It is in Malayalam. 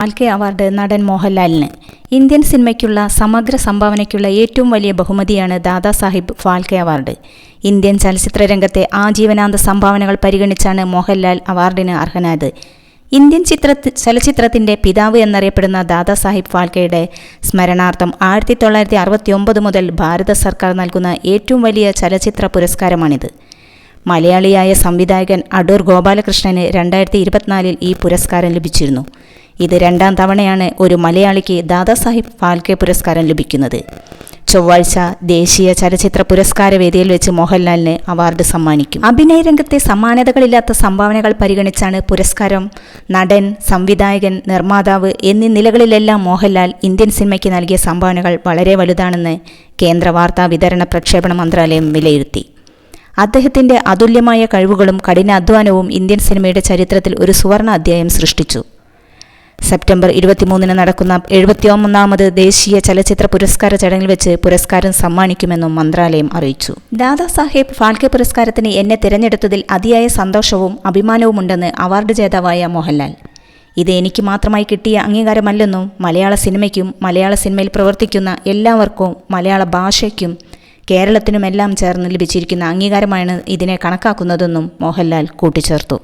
ഫാൽക്കെ അവാർഡ് നടൻ മോഹൻലാലിന്. ഇന്ത്യൻ സിനിമയ്ക്കുള്ള സമഗ്ര സംഭാവനയ്ക്കുള്ള ഏറ്റവും വലിയ ബഹുമതിയാണ് ദാദാസാഹിബ് ഫാൽക്കെ അവാർഡ്. ഇന്ത്യൻ ചലച്ചിത്ര രംഗത്തെ ആജീവനാന്ത സംഭാവനകൾ പരിഗണിച്ചാണ് മോഹൻലാൽ അവാർഡിന് അർഹനായത്. ഇന്ത്യൻ ചിത്ര ചലച്ചിത്രത്തിന്റെ പിതാവ് എന്നറിയപ്പെടുന്ന ദാദാസാഹിബ് ഫാൽക്കെയുടെ സ്മരണാർത്ഥം ആയിരത്തി തൊള്ളായിരത്തി അറുപത്തി ഒമ്പത് മുതൽ ഭാരത സർക്കാർ നൽകുന്ന ഏറ്റവും വലിയ ചലച്ചിത്ര പുരസ്കാരമാണിത്. മലയാളിയായ സംവിധായകൻ അടൂർ ഗോപാലകൃഷ്ണന് രണ്ടായിരത്തി ഇരുപത്തിനാലിൽ ഈ പുരസ്കാരം ലഭിച്ചിരുന്നു. ഇത് രണ്ടാം തവണയാണ് ഒരു മലയാളിക്ക് ദാദാസാഹിബ് ഫാൽക്കെ പുരസ്കാരം ലഭിക്കുന്നത്. ചൊവ്വാഴ്ച ദേശീയ ചലച്ചിത്ര പുരസ്കാര വേദിയിൽ വെച്ച് മോഹൻലാലിന് അവാർഡ് സമ്മാനിക്കും. അഭിനയ രംഗത്തെ സമാനതകളില്ലാത്ത സംഭാവനകൾ പരിഗണിച്ചാണ് പുരസ്കാരം. നടൻ സംവിധായകൻ നിർമ്മാതാവ് എന്നീ നിലകളിലെല്ലാം മോഹൻലാൽ ഇന്ത്യൻ സിനിമയ്ക്ക് നൽകിയ സംഭാവനകൾ വളരെ വലുതാണെന്ന് കേന്ദ്ര വാർത്താ വിതരണ പ്രക്ഷേപണ മന്ത്രാലയം വിലയിരുത്തി. അദ്ദേഹത്തിന്റെ അതുല്യമായ കഴിവുകളും കഠിനാധ്വാനവും ഇന്ത്യൻ സിനിമയുടെ ചരിത്രത്തിൽ ഒരു സുവർണ അധ്യായം സൃഷ്ടിച്ചു. സെപ്റ്റംബർ ഇരുപത്തിമൂന്നിന് നടക്കുന്ന എഴുപത്തിയൊന്നാമത് ദേശീയ ചലച്ചിത്ര പുരസ്കാര ചടങ്ങിൽ വെച്ച് പുരസ്കാരം സമ്മാനിക്കുമെന്നും മന്ത്രാലയം അറിയിച്ചു. ദാദാ സാഹേബ് ഫാൽക്കെ പുരസ്കാരത്തിന് എന്നെ തിരഞ്ഞെടുത്തതിൽ അതിയായ സന്തോഷവും അഭിമാനവുമുണ്ടെന്ന് അവാർഡ് ജേതാവായ മോഹൻലാൽ. ഇത് എനിക്ക് മാത്രമായി കിട്ടിയ അംഗീകാരമല്ലെന്നും മലയാള സിനിമയ്ക്കും മലയാള സിനിമയിൽ പ്രവർത്തിക്കുന്ന എല്ലാവർക്കും മലയാള ഭാഷയ്ക്കും കേരളത്തിനുമെല്ലാം ചേർന്ന് ലഭിച്ചിരിക്കുന്ന അംഗീകാരമാണ് ഇതിനെ കണക്കാക്കുന്നതെന്നും മോഹൻലാൽ കൂട്ടിച്ചേർത്തു.